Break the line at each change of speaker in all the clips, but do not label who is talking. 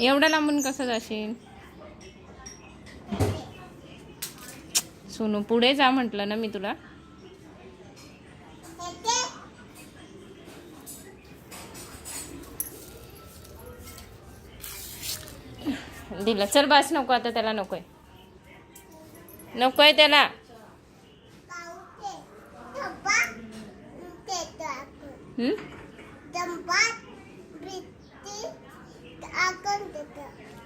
एवढा लांबून कसं जाशील? सोनू पुढे जा म्हटलं ना मी तुला. दिला. चल बस नको आता त्याला नकोय. नकोय त्याला. हम्म?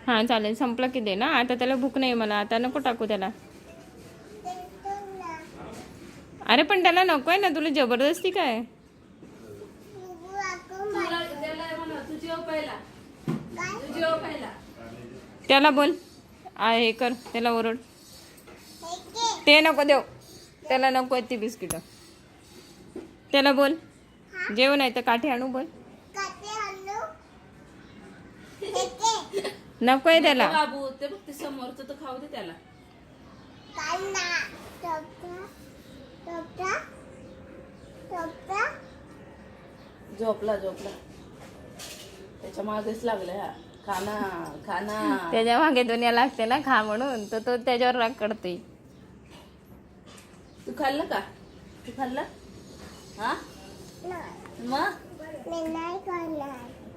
हा चालेल. संपलं की दे ना. आता त्याला भूक नाही मला. आता नको टाकू त्याला. अरे पण त्याला नकोय ना. तुला जबरदस्ती काय? त्याला बोल. हे कर. त्याला ओरड. ते नको देऊ. त्याला नको आहेत ती बिस्किटं. त्याला बोल. जेव नाही तर काठी आणू बोल. नको आहे त्याला.
बाबू ते बघ ते समोरचं तर खाऊ दे त्याला. झोपला झोपला. त्याच्या मागेच लागलाय हा. खाना खाना
त्याच्यामागे दुनिया लागते ना खा म्हणून तर तो त्याच्यावर राग करते
तू खाल्लं का? तू खाल्लं? हा? मग?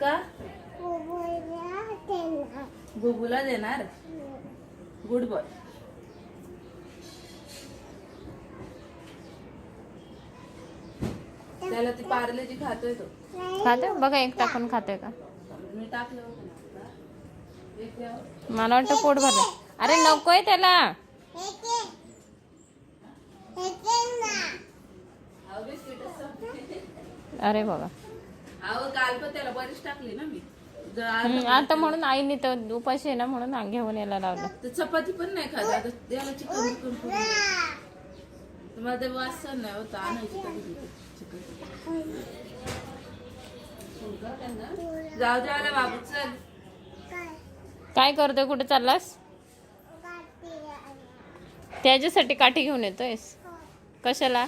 का? बुबूला देणार. Good boy. त्याला ती पार्लेजी खातोय तो.
खाते? बघा एक टाकून खाते का?
मी टाकलं.
मला वाटतं पोट भरलं. अरे नकोय त्याला.
संपली.
अरे बाबा.
अहो काल पण त्याला बरीच टाकली ना मी. जर
हम्म,
आता
आता म्हणून आईने तर उपाशी आहे ना म्हणून आ- घेऊन यायला लावलं.
तर चपाती पण नाही खात. आता त्याला चिकन चिकन तुम्हाला ते वास सहन नाही होता आणायची कधी चिकन जाऊ दे आला बाबू चल.
काय करतोय? कुठे चाललास? त्याच्यासाठी काठी घेऊन येतोयस. कशाला?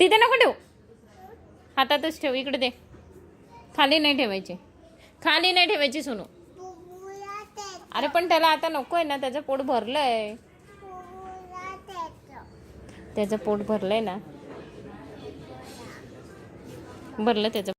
तिथे नको ठेवू. हातातच ठेव इकडे दे. खाली नाही ठेवायची. खाली नाही ठेवायची सोनू. अरे पण त्याला आता नको आहे ना त्याचं पोट भरलंय. त्याचं पोट भरलंय ना. भरलं त्याचं.